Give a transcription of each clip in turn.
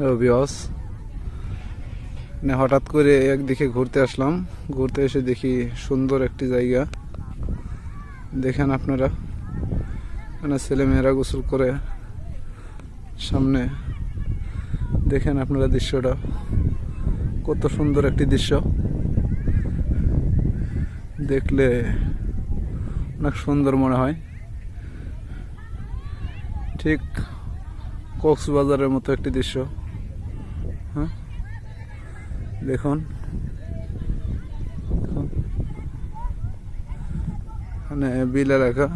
বিয়স মানে হঠাৎ করে একদিকে ঘুরতে আসলাম। ঘুরতে এসে দেখি সুন্দর একটি জায়গা। দেখেন আপনারা মানে ছেলেমেয়েরা গোসল করে সামনে। দেখেন আপনারা দৃশ্যটা। কত সুন্দর একটি দৃশ্য। দেখলে অনেক সুন্দর মনে হয়। ঠিক কক্সবাজারের মতো একটি দৃশ্য। হ্যাঁ? দেখুন। এখানে বিল এলাকা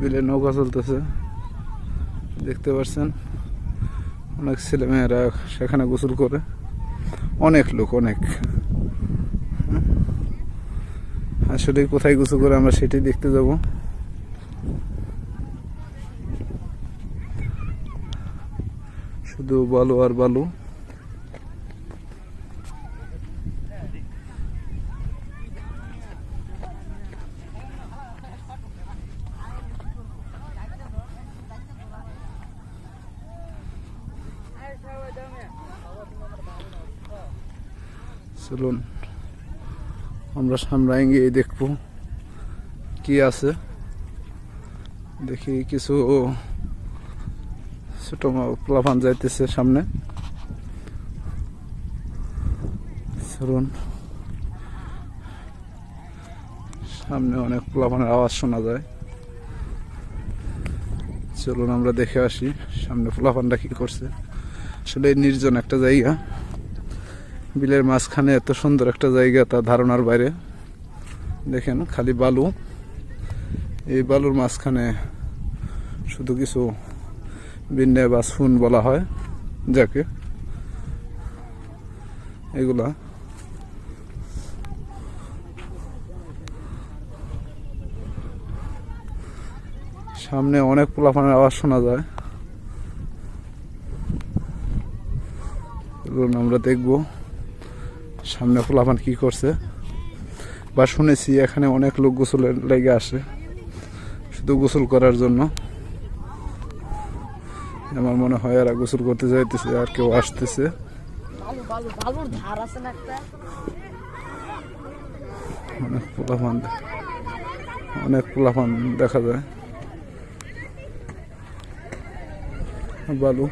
বিলে নৌকা চলতেছে। দেখতে পাচ্ছেন? অনেক ছেলেমেয়েরা সেখানে গোসল করে। অনেক লোক, অনেক। আসলে কোথায় গোসল করে আমরা সেটি দেখতে যাব। শুধু বালু আর বালু চলুন আমরা সামনে গিয়ে দেখব কি আছে দেখি কিছু ছোট প্লাফান যাইতেছে সামনে। চলুন। সামনে অনেক প্লাফানের আওয়াজ শোনা যায়। চলুন আমরা দেখে আসি সামনে প্লাফানটা কি করছে। আসলে নির্জন একটা জায়গা। বিলের মাঝখানে এত সুন্দর একটা জায়গা, তা ধারণার বাইরে। দেখেন, খালি বালু। এই বালুর মাঝখানে শুধু কিছু বিন্যা বা সুন বলা হয়, যাকে। এগুলা। সামনে অনেক পোলাপানের আওয়াজ শোনা যায়। আমরা দেখব সামনে পোলাপান কি করছে। বা শুনেছি এখানে অনেক লোক গোসলের লেগে আসে, শুধু গোসল করার জন্য। আমার মনে হয় এরা গোসল করতে যাইতেছে, আর কেউ আসতেছে। অনেক পোলাপান অনেক পোলাপান দেখা যায়। বালু।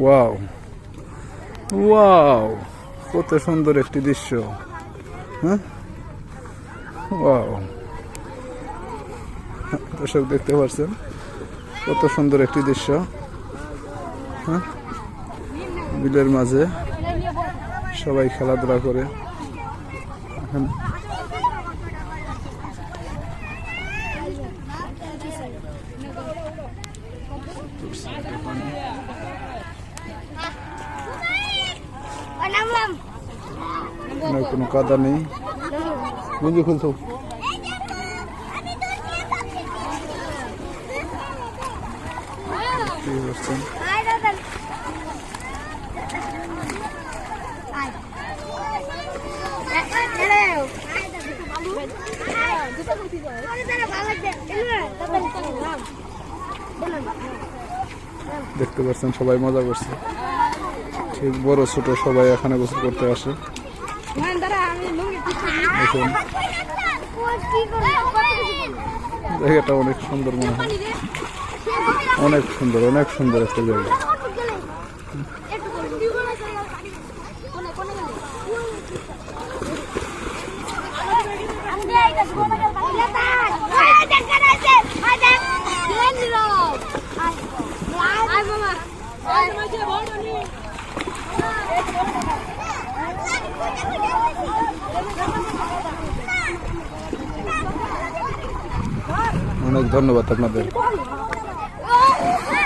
ওয়াও। ওয়াও, কত সুন্দর একটি দৃশ্য। হ্যাঁ? ওয়াও। দর্শক দেখতে পাচ্ছেন? কত সুন্দর একটি দৃশ্য। হ্যাঁ? বিলের মাঝে সবাই খেলাধুলা করে। এখানে কোনো কাদা নেই। খুলতো কি করছেন। দেখতে পাচ্ছেন, সবাই মজা করছে। ঠিক বড়, ছোট সবাই এখানে গোসল করতে আসে। জায়গাটা অনেক সুন্দর মনে হয়। অনেক সুন্দর অনেক সুন্দর একটা জায়গা। অনেক ধন্যবাদ আপনাদের। Oh,